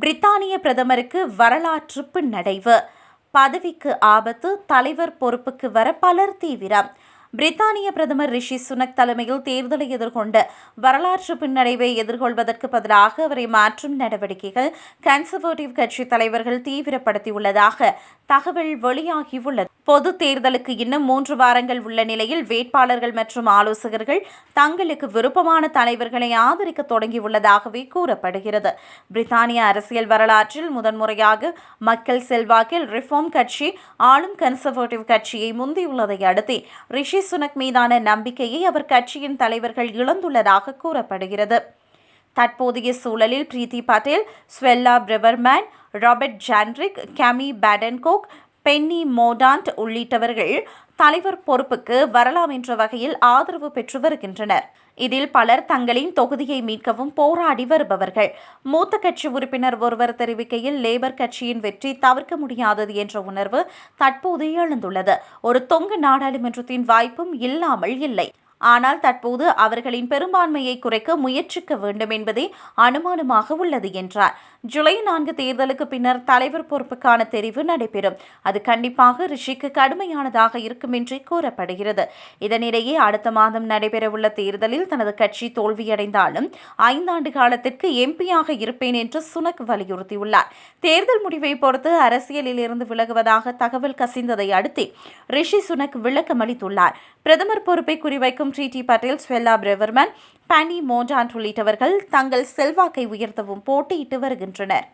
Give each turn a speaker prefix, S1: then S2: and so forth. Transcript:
S1: பிரித்தானிய பிரதமருக்கு வரலாற்று பின்னடைவு பதவிக்கு ஆபத்து தலைவர் பொறுப்புக்கு வர பலர் தீவிரம். பிரித்தானிய பிரதமர் ரிஷி சுனக் தலைமையில் தேர்தலை எதிர்கொண்ட வரலாற்று பின்னடைவை எதிர்கொள்வதற்கு பதிலாக அவரை மாற்றும் நடவடிக்கைகள் கன்சர்வேட்டிவ் கட்சி தலைவர்கள் தீவிரப்படுத்தியுள்ளதாக தகவல் வெளியாகியுள்ளது. பொது தேர்தலுக்கு இன்னும் மூன்று வாரங்கள் உள்ள நிலையில் வேட்பாளர்கள் மற்றும் ஆலோசகர்கள் தங்களுக்கு விருப்பமான தலைவர்களை ஆதரிக்க தொடங்கியுள்ளதாகவே கூறப்படுகிறது. பிரித்தானிய அரசியல் வரலாற்றில் முதன்முறையாக மக்கள் செல்வாக்கில் ரிஃபார்ம் கட்சி ஆளும் கன்சர்வேட்டிவ் கட்சியை முந்தியுள்ளதை அடுத்து ரிஷி சுனக் மீதான நம்பிக்கையை அவர் கட்சியின் தலைவர்கள் இழந்துள்ளதாக கூறப்படுகிறது. தற்போதைய சூழலில் Priti Patel Suella Braverman Robert Jenrick Kemi Badenoch Penny Mordaunt உள்ளிட்டவர்கள் தலைவர் பொறுப்புக்கு வரலாம் என்ற வகையில் ஆதரவு பெற்று வருகின்றனர். இதில் பலர் தங்களின் தொகுதியை மீட்கவும் போராடி வருபவர்கள். மூத்த கட்சி உறுப்பினர் ஒருவர் தெரிவிக்கையில் லேபர் கட்சியின் வெற்றி தவிர்க்க முடியாதது என்ற உணர்வு தற்போது எழுந்துள்ளது. ஒரு தொங்கு நாடாளுமன்றத்தின் வாய்ப்பும் இல்லாமல் இல்லை. ஆனால் தற்போது அவர்களின் பெரும்பான்மையை குறைக்க முயற்சிக்க வேண்டும் என்பதே அனுமானமாக உள்ளது என்றார். ஜூலை நான்கு தேர்தலுக்கு பின்னர் தலைவர் பொறுப்புக்கான தெரிவு நடைபெறும். அது கண்டிப்பாக ரிஷிக்கு கடுமையானதாக இருக்கும் என்றே கூறப்படுகிறது. இதனிடையே அடுத்த மாதம் நடைபெறவுள்ள தேர்தலில் தனது கட்சி தோல்வியடைந்தாலும் ஐந்தாண்டு காலத்திற்கு எம்பியாக இருப்பேன் என்று சுனக் வலியுறுத்தியுள்ளார். தேர்தல் முடிவை பொறுத்து அரசியலில் இருந்து விலகுவதாக தகவல் கசிந்ததை அடுத்து ரிஷி சுனக் விளக்கமளித்துள்ளார். பிரதமர் பொறுப்பை குறிவைக்கும் டி D Patel Suella Braverman Penny Mordaunt உள்ளிட்டவர்கள் தங்கள் செல்வாக்கை உயர்த்தவும் போட்டியிட்டு வருகின்றனர்.